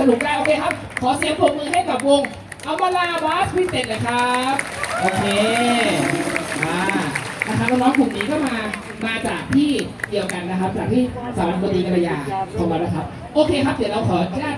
สรุปได้โอเคครับ ขอเสียงปรบมือให้กับวงอัมาลาบาสพิเศษนะครับ โอเคอ่านะครับน้องๆกลุ่มนี้ก็มามาจากที่เดียวกันนะครับ จากที่สามัญปฏิกัลยาของเรานะครับ โอเคครับ เดี๋ยวเราขออนุญาต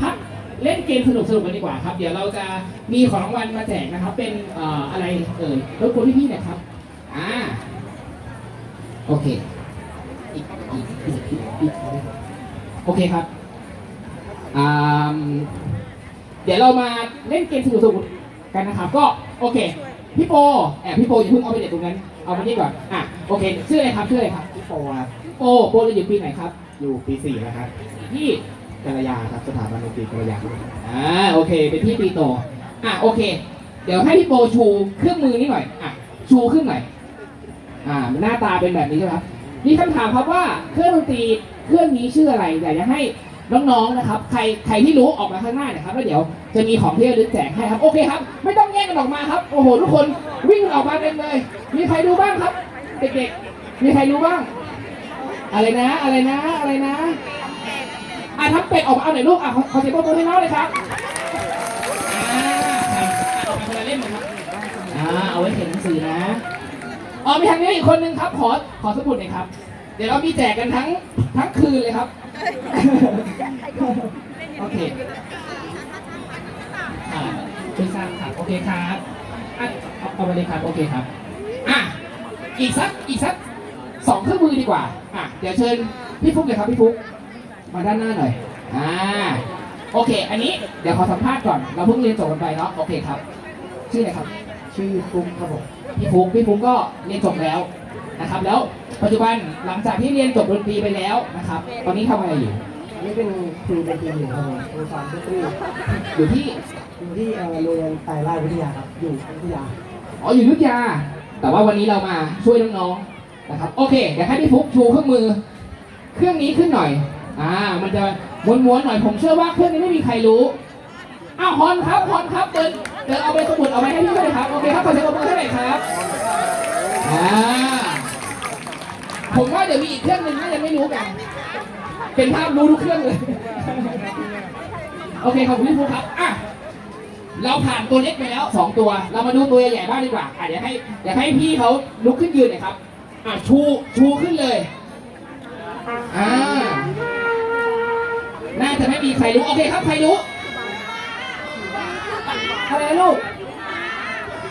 พักเล่นเกมสนุกๆกันดีกว่าครับ เดี๋ยวเราจะมีของรางวัลมาแจกนะครับ เป็นเอ่ออะไรเอ่ยรบกวนพี่ๆหน่อยครับอ่าโอเคอีกอีกอีกอีกโอเคครับ เดี๋ยวเรามาเล่นเกมสนุกๆกันนะครับ ก็โอเค พี่โปแอบพี่โปอย่าเพิ่งเอาไปเด็ดตรงนั้น เอามานี่ก่อน อะโอเค ชื่ออะไรครับชื่ออะไรครับพี่โปครับโปโปเราอยู่ปีไหนครับ อยู่ปีสี่แล้วครับที่กัลยาครับสถาบันดนตรีกัลยาครับอ่าโอเค เป็นที่ปีโตอะโอเค เดี๋ยวให้พี่โปชูเครื่องมือนี้หน่อยอะชูขึ้นหน่อยอ่าหน้าตาเป็นแบบนี้ใช่ไหมครับมีคำถามครับว่าเครื่องดนตรีเครื่องนี้ชื่ออะไรอยากจะให้ น้องๆนะครับ ใครใครที่รู้ออกมาข้างหน้าหนะครับแล้วเดี๋ยวจะมีของที่ระลึกแจกให้ครับโอเคครับ ไม่ต้องแย่งกันออกมาครับโอ้โหทุกคนวิ่งออกมาเต็มเลย มีใครรู้บ้างครับเด็กๆมีใครรู้บ้าง อะไรนะ อะไรนะ อะไรนะอะทับเป็ดออกมาเอาหน่อยลูกอะขอขอเสียงปรบมือให้น้องเลยครับอ่าเอาไปคนละเล่มหนึ่งครับอ่าเอาไว้เขียนหนังสือนะอ๋อมีทางนี้อีกคนนึงครับ ขอขอสมุดหน่อยครับ เดี๋ยวเรามีแจกกันทั้งทั้งคืนเลยครับ โอเคอ่าคุณสร้างครับโอเคครับอะเอาเอาไปเลยครับ โอเคครับ อะ อีกสัก อีกสักสองเครื่องมือดีกว่า อะ เดี๋ยวเชิญพี่ฟุ๊กเลยครับพี่ฟุ๊ก มาด้านหน้าหน่อย อ่า โอเค อันนี้เดี๋ยวขอสัมภาษณ์ก่อน เราเพิ่งเรียนจบกันไปเนาะ โอเคครับ ชื่ออะไรครับ ชื่อฟุ้งครับผม พี่ฟุ๊ก พี่ฟุ๊กก็เรียนจบแล้วนะครับ แล้ว ปัจจุบันหลังจากที่เรียนจบดนตรีไปแล้วนะครับ ตอนนี้ทำอะไรอยู่อันนี้เป็นครูเป็นทีมหนึ่ครับผมครูสอนดนตรีอยู่ที่อยู่ที่เอ่อโรงเรียนไต่ไร่วิทยาครับอยู่วิทยาอ๋ออยู่อยุทธยา แต่ว่าวันนี้เรามาช่วยน้องๆนะครับโอเคเดี๋ยวให้พี่ฟุกชูเครื่องมือ เครื่องนี้ขึ้นหน่อยอ่ามันจะม้วนๆหน่อยผมเชื่อว่าเครื่องนี้ไม่มีใครรู้อ้าวฮอนครับฮอนครับเดินเดินเอาไปสมุดเอาไปให้พี่ด้วยครับโอเคครับขอเสียงปรบมือให้หน่อยครับอ่า ผมว่าเดี๋ยวมีอีกเครื่องหนึ่งน่าจะไม่รู้กัน เป็นภาพรู้ทุกเครื่องเลย โอเคขอบคุณพี่ฟุ๊กครับอะเราผ่านตัวเล็กไปแล้วสองตัว เรามาดูตัวใหญ่บ้างดีกว่าอะเดี๋ยวให้เดี๋ยวให้พี่เขาลุกขึ้นยืนหน่อยครับอะชูชูขึ้นเลยอ่าน่าจะไม่มีใครรู้ โอเคครับ ใครรู้อะไรลูก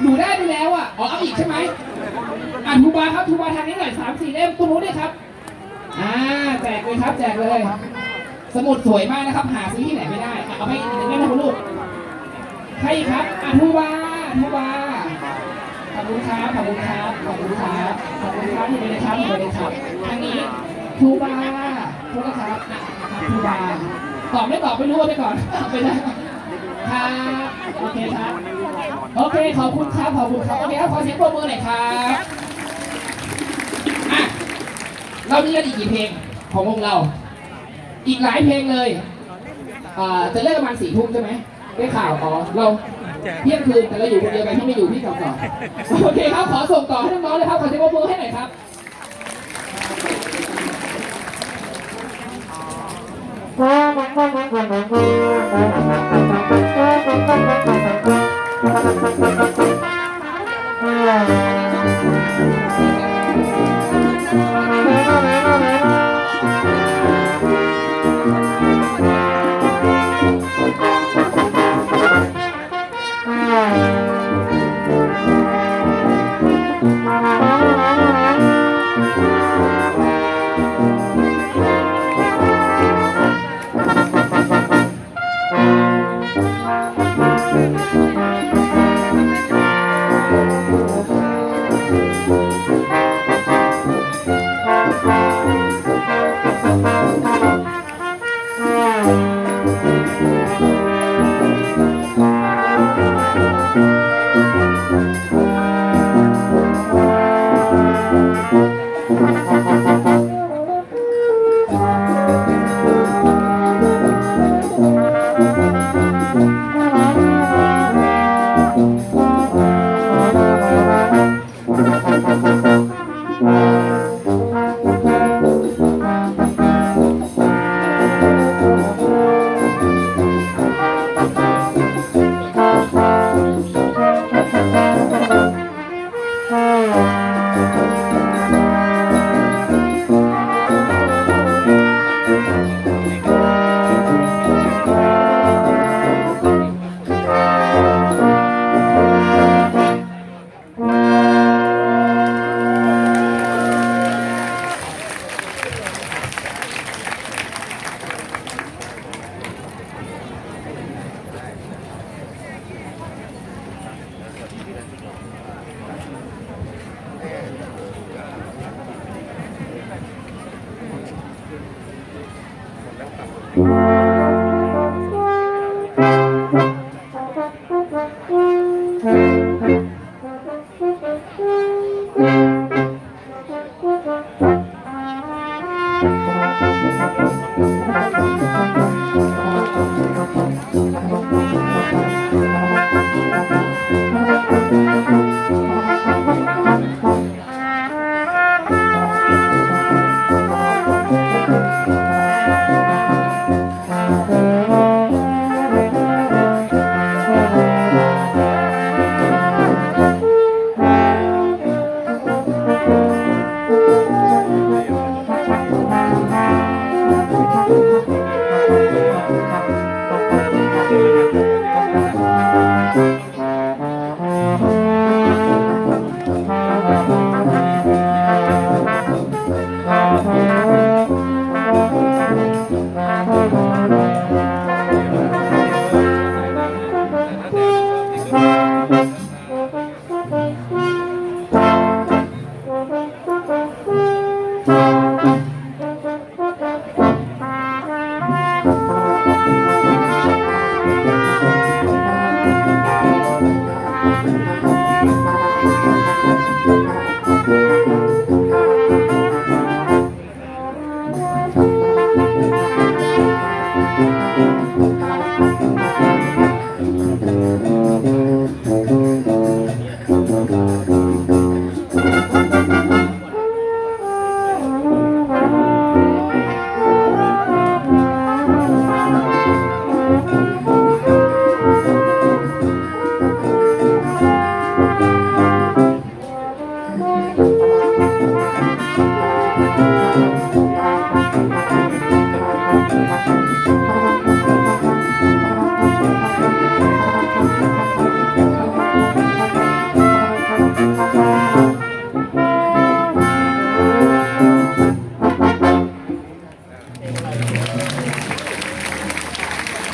หนูได้ไปแล้วอะ อ๋อเอาอีกใช่ไหม อะทูบาครับทูบาทางนี้หน่อยสามสี่เล่มตรงนู้นด้วยครับ อ่าแจกเลยครับแจกเลย สมุดสวยมากนะครับ หาซื้อที่ไหนไม่ได้อะเอาไปอีกหนึ่งเล่มนะคุณลูกใครครับอะทูบาทูบาขอบคุณครับขอบคุณครับขอบคุณครับขอบคุณครับที่เลยครับที่เลยครับทางนี้ทูบาทษนะครับทูบาตอบไม่ตอบไม่รู้ไปก่อนไปเลยครับโอเคครับ โอเคขอบคุณครับขอบคุณครับโอเคครับขอเสียงปรบมือหน่อยครับอะเรามีกันอีกกี่เพลงของวงเรา อีกหลายเพลงเลยอ่าจะเลิกประมาณสี่ทุ่มใช่ไหมได้ข่าวอ๋อเราเที่ยงคืนแต่เราอยู่คนเดียวไปที่ไม่อยู่พี่กลับก่อนโอเคครับขอส่งต่อให้น้องๆเลยครับขอเสียงปรบมือให้หน่อยครับ Thank you.